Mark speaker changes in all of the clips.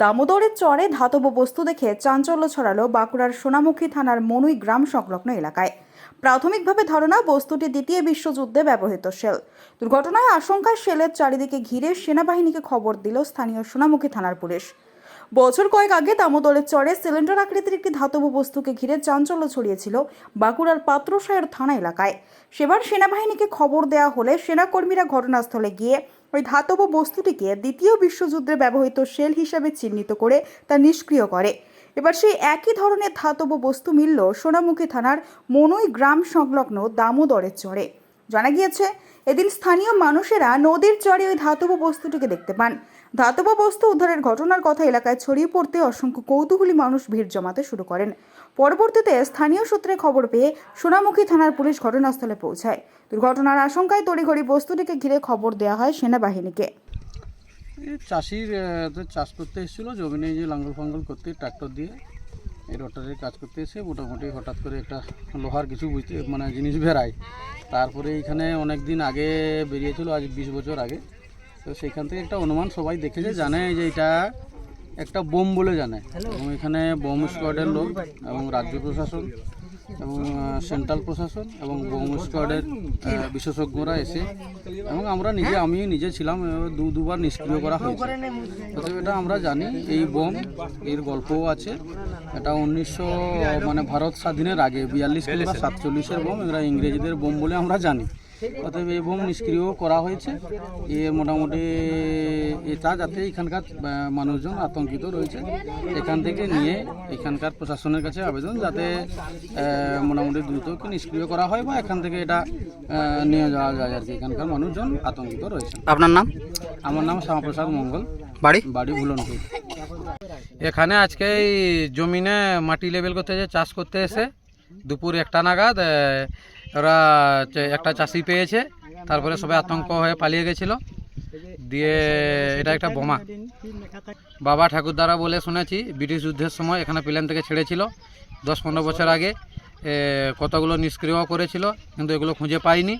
Speaker 1: দামোদরের চরে ধাতব বস্তু দেখে চাঞ্চল্য ছড়ালো বাঁকুড়ার সোনামুখী থানার মনুই গ্রাম সংলগ্ন এলাকায়। প্রাথমিকভাবে ধারণা, বস্তুটি দ্বিতীয় বিশ্বযুদ্ধে ব্যবহৃত শেল। দুর্ঘটনায় আশঙ্কায় শেলের চারিদিকে ঘিরে সেনাবাহিনীকে খবর দিল স্থানীয় সোনামুখী থানার পুলিশ। বছর কয়েক আগে দামোদরের চরে সিলিন্ডার আকৃতির একটি ধাতব বস্তুকে ঘিরে চাঞ্চল্য ছড়িয়েছিল বাঁকুড়ার পাত্রসায়ের থানা এলাকায়। সেবার সেনাবাহিনীকে খবর দেওয়া হলে সেনাকর্মীরা ঘটনাস্থলে গিয়ে ওই ধাতব বস্তুটিকে দ্বিতীয় বিশ্বযুদ্ধে ব্যবহৃত শেল হিসাবে চিহ্নিত করে তা নিষ্ক্রিয় করে। এবার সেই একই ধরনের ধাতব বস্তু মিলল সোনামুখী থানার মনই গ্রাম সংলগ্ন দামোদরের চরে। জানা গিয়েছে, এদিন স্থানীয় মানুষেরা নদীর চরে ওই ধাতব বস্তুটিকে দেখতে পান। ধাতব বস্তু উদ্ধারের ঘটনার কথা এলাকায় ছড়িয়ে পড়তে অসংখ্য কৌতূহলী মানুষ ভিড় জমাতে শুরু করেন। পরবর্তীতে স্থানীয় সূত্রে খবর পেয়ে সোনামুখী থানার পুলিশ ঘটনাস্থলে পৌঁছায়। দুর্ঘটনার আশঙ্কায় তড়িঘড়ি বস্তুটিকে ঘিরে খবর দেওয়া হয় সেনাবাহিনীকে।
Speaker 2: চাষির চাষ করতে এসেছিল জমি নিয়ে যে লাঙ্গল ফাঙ্গল করতে, ট্রাক্টর দিয়ে এই রটারের কাজ করতে এসে মোটামুটি হঠাৎ করে একটা লোহার কিছু বুঝতে মানে জিনিস বেরায়। তারপরে এইখানে অনেক দিন আগে বেরিয়েছিল আজ বিশ বছর আগে। তো সেইখান থেকে একটা অনুমান সবাই দেখেছে জানে যে এটা একটা বোম বলে জানে। এবং এখানে বোম স্কোয়াডের লোক এবং রাজ্য প্রশাসন। এবং সেন্ট্রাল প্রশাসন এবং বোম স্কোয়াডের বিশেষজ্ঞরা এসে এবং আমরা নিজে আমি নিজে ছিলাম দু, দুবার নিষ্ক্রিয় করা হয়েছে। এটা আমরা জানি, এই বোম, এর গল্পও আছে। এটা উনিশশো মানে ভারত স্বাধীনের আগে, বিয়াল্লিশ সাতচল্লিশের বোম, এরা ইংরেজিদের বোম বলে আমরা জানি। অতএব এই বোম নিষ্ক্রিয় করা হয়েছে। এ মোটামুটি এটা যাতে এখানকার মানুষজন আতঙ্কিত রয়েছে। এখান থেকে নিয়ে এখানকার প্রশাসনের কাছে আবেদন যাতে মোটামুটি দ্রুত কি নিষ্ক্রিয় করা হয় বা এখান থেকে এটা নিয়ে যাওয়া যায় আর কি। এখানকার মানুষজন আতঙ্কিত রয়েছে।
Speaker 3: আপনার নাম?
Speaker 2: আমার নাম শ্যামাপ্রসাদ মঙ্গল।
Speaker 3: বাড়ি?
Speaker 2: বাড়ি ভুলনপুর। এখানে আজকে এই জমিনে মাটি লেভেল করতে যে চাষ করতে এসে দুপুর একটা নাগাদ ওরা একটা চাষি পেয়েছে তারপরে সবাই আতঙ্ক হয়ে পালিয়ে গেছিল। দিয়ে এটা একটা বোমা। বাবা ঠাকুরদারা বলে শুনেছি ব্রিটিশ যুদ্ধের সময় এখানে প্লেন থেকে ছেড়েছিল। দশ পনেরো বছর আগে কতগুলো নিষ্ক্রিয় করেছিল কিন্তু এগুলো খুঁজে পাইনি।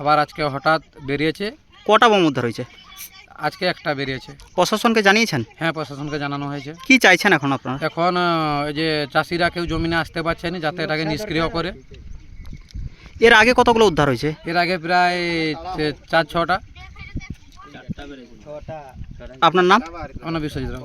Speaker 2: আবার আজকে হঠাৎ বেরিয়েছে।
Speaker 3: কটা বোম উদ্ধার হয়েছে?
Speaker 2: আজকে একটা বেরিয়েছে।
Speaker 3: প্রশাসনকে জানিয়েছেন?
Speaker 2: হ্যাঁ প্রশাসনকে জানানো হয়েছে।
Speaker 3: কি চাইছেন এখন আপনারা?
Speaker 2: এখন যে চাষিরা কেউ জমিনে আসতে পারছে না যাতে এটাকে নিষ্ক্রিয় করে।
Speaker 3: এর আগে কতগুলো উদ্ধার হয়েছে?
Speaker 2: এর আগে প্রায় চার ছটা।
Speaker 3: আপনার নাম?
Speaker 2: বিশ্বজিৎ রাও।